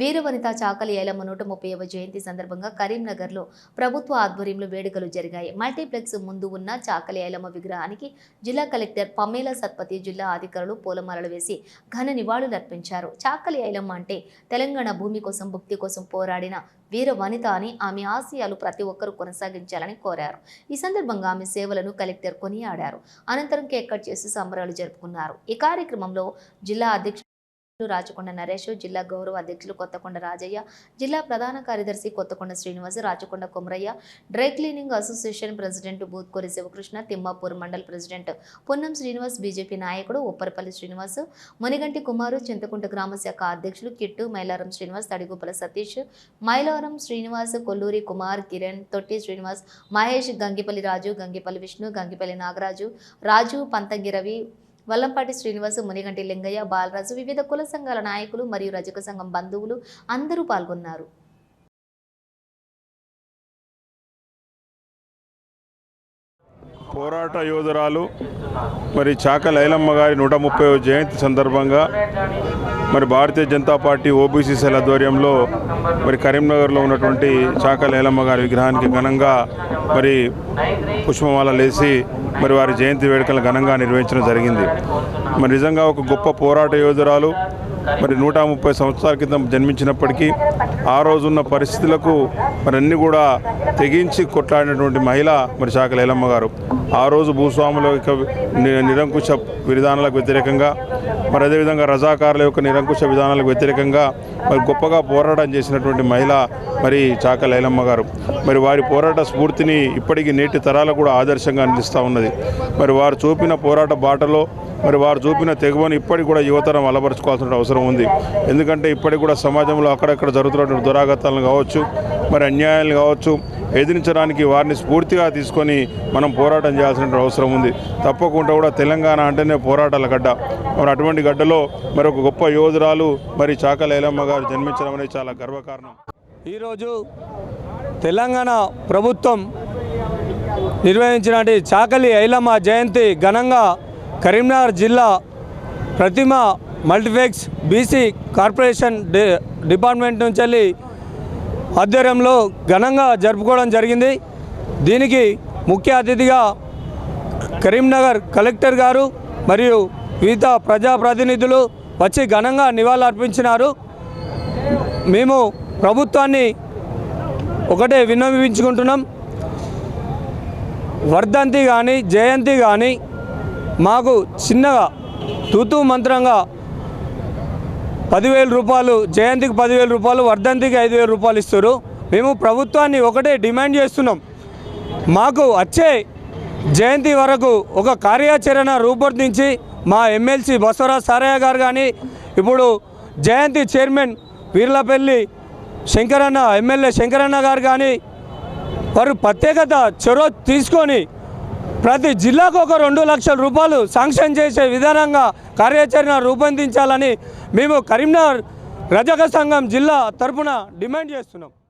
వీరవనిత చాకలి ఏలమ్మ నూట ముప్పైవ జయంతి సందర్భంగా కరీంనగర్లో ప్రభుత్వ ఆధ్వర్యంలో వేడుకలు జరిగాయి. మల్టీప్లెక్స్ ముందు ఉన్న చాకలి ఏలమ్మ విగ్రహానికి జిల్లా కలెక్టర్ పమేల సత్పతి జిల్లా అధికారులు పూలమాలలు వేసి ఘన నివాళులర్పించారు చాకలి ఏలమ్మ అంటే తెలంగాణ భూమి కోసం భుక్తి కోసం పోరాడిన వీర వనిత అని ఆమె ఆశయాలు ప్రతి ఒక్కరూ కొనసాగించాలని కోరారు. ఈ సందర్భంగా ఆమె సేవలను కలెక్టర్ కొనియాడారు. అనంతరం కేక్ కట్ చేసి సంబరాలు జరుపుకున్నారు. ఈ కార్యక్రమంలో జిల్లా అధ్యక్షుడు రాచకొండ నరేష్ జిల్లా గౌరవ అధ్యక్షులు కొత్తకొండ రాజయ్య జిల్లా ప్రధాన కార్యదర్శి Kothakonda Srinivas Rachakonda Komaraiah dry cleaning association president Boothkori Shivakrishna Thimmapur mandal president Ponnam Srinivas BJP నాయకుడు ఉప్పరపల్లి శ్రీనివాస్ మునిగంటి కుమారు చింతకుంట గ్రామ శాఖ అధ్యక్షులు కిట్టు మైలారం శ్రీనివాస్ తడిగుప్పల సతీష్ మైలారం శ్రీనివాస్ కొల్లూరి కుమార్ కిరణ్ తొట్టి శ్రీనివాస్ మహేష్ గంగిపల్లి రాజు గంగిపల్లి విష్ణు గంగిపల్లి నాగరాజు రాజు పంతంగి రవి వల్లంపాటి శ్రీనివాసు మునిగంటి లింగయ్య బాలరాజు వివిధ కుల సంఘాల నాయకులు మరియు రజక సంఘం బంధువులు అందరూ పాల్గొన్నారు. పోరాట యోధురాలు మరి చాక లైలమ్మ గారి నూట ముప్పై జయంతి సందర్భంగా మరి Bharatiya Janata party OBC cell ఆధ్వర్యంలో మరి కరీంనగర్లో ఉన్నటువంటి చాక లైలమ్మ గారి విగ్రహానికి ఘనంగా మరి పుష్పమాల వేసి మరి వారి జయంతి వేడుకలు ఘనంగా నిర్వహించడం జరిగింది. మరి నిజంగా ఒక గొప్ప పోరాట యోధురాలు. మరి నూట ముప్పై సంవత్సరాల క్రితం జన్మించినప్పటికీ ఆ రోజున్న పరిస్థితులకు మరి అన్ని కూడా తెగించి కొట్లాడినటువంటి మహిళ మరి శాఖ లైలమ్మ గారు. ఆ రోజు భూస్వాముల యొక్క నిరంకుశ విధానాలకు వ్యతిరేకంగా మరి అదేవిధంగా రజాకారుల యొక్క నిరంకుశ విధానాలకు వ్యతిరేకంగా మరి గొప్పగా పోరాటం చేసినటువంటి మహిళ మరి చాక లైలమ్మ గారు. మరి వారి పోరాట స్ఫూర్తిని ఇప్పటికీ నేటి తరాలకు కూడా ఆదర్శంగా నిలుస్తూ ఉన్నది. మరి వారు చూపిన పోరాట బాటలో మరి వారు చూపిన తెగువను ఇప్పటికి కూడా యువతరం అలపరుచుకోవాల్సిన అవసరం ఉంది. ఎందుకంటే ఇప్పటికి కూడా సమాజంలో అక్కడక్కడ జరుగుతున్నటువంటి దురాగతాలను కావచ్చు మరి అన్యాయాలు కావచ్చు ఎదిరించడానికి వారిని స్ఫూర్తిగా తీసుకొని మనం పోరాటం చేయాల్సిన అవసరం ఉంది. తప్పకుండా కూడా తెలంగాణ అంటేనే పోరాటాల గడ్డ. మరి అటువంటి గడ్డలో మరి ఒక గొప్ప యోధురాలు మరి చాక లైలమ్మ గారు జన్మించడం అనేది చాలా గర్వకారణం. ఈరోజు తెలంగాణ ప్రభుత్వం నిర్వహించినటువంటి చాకలి ఐలమ్మ జయంతి ఘనంగా కరీంనగర్ జిల్లా Prathima multiplex BC corporation department నుంచి వెళ్ళి ఆధ్వర్యంలో ఘనంగా జరుపుకోవడం జరిగింది. దీనికి ముఖ్య అతిథిగా కరీంనగర్ కలెక్టర్ గారు మరియు వివిధ ప్రజాప్రతినిధులు వచ్చి ఘనంగా నివాళులర్పించినారు. మేము ప్రభుత్వాన్ని ఒకటే విన్నవించుకుంటున్నాం. వర్ధంతి కానీ జయంతి కానీ మాకు చిన్నగా తూతూ మంత్రంగా పదివేల రూపాయలు జయంతికి పదివేల రూపాయలు వర్ధంతికి ఐదు వేల రూపాయలు ఇస్తారు మేము ప్రభుత్వాన్ని ఒకటే డిమాండ్ చేస్తున్నాం. మాకు వచ్చే జయంతి వరకు ఒక కార్యాచరణ రూపొందించి మా ఎమ్మెల్సీ బసవరాజ్ సారయ్య గారు కానీ ఇప్పుడు జయంతి చైర్మన్ వీర్లపల్లి శంకరన్న ఎమ్మెల్యే శంకరన్న గారు కానీ వారు ప్రత్యేకత చొరవ తీసుకొని ప్రతి జిల్లాకు ఒక రెండు లక్షల రూపాయలు శాంక్షన్ చేసే విధానంగా కార్యాచరణ రూపొందించాలని మేము కరీంనగర్ రజక సంఘం జిల్లా తరఫున డిమాండ్ చేస్తున్నాం.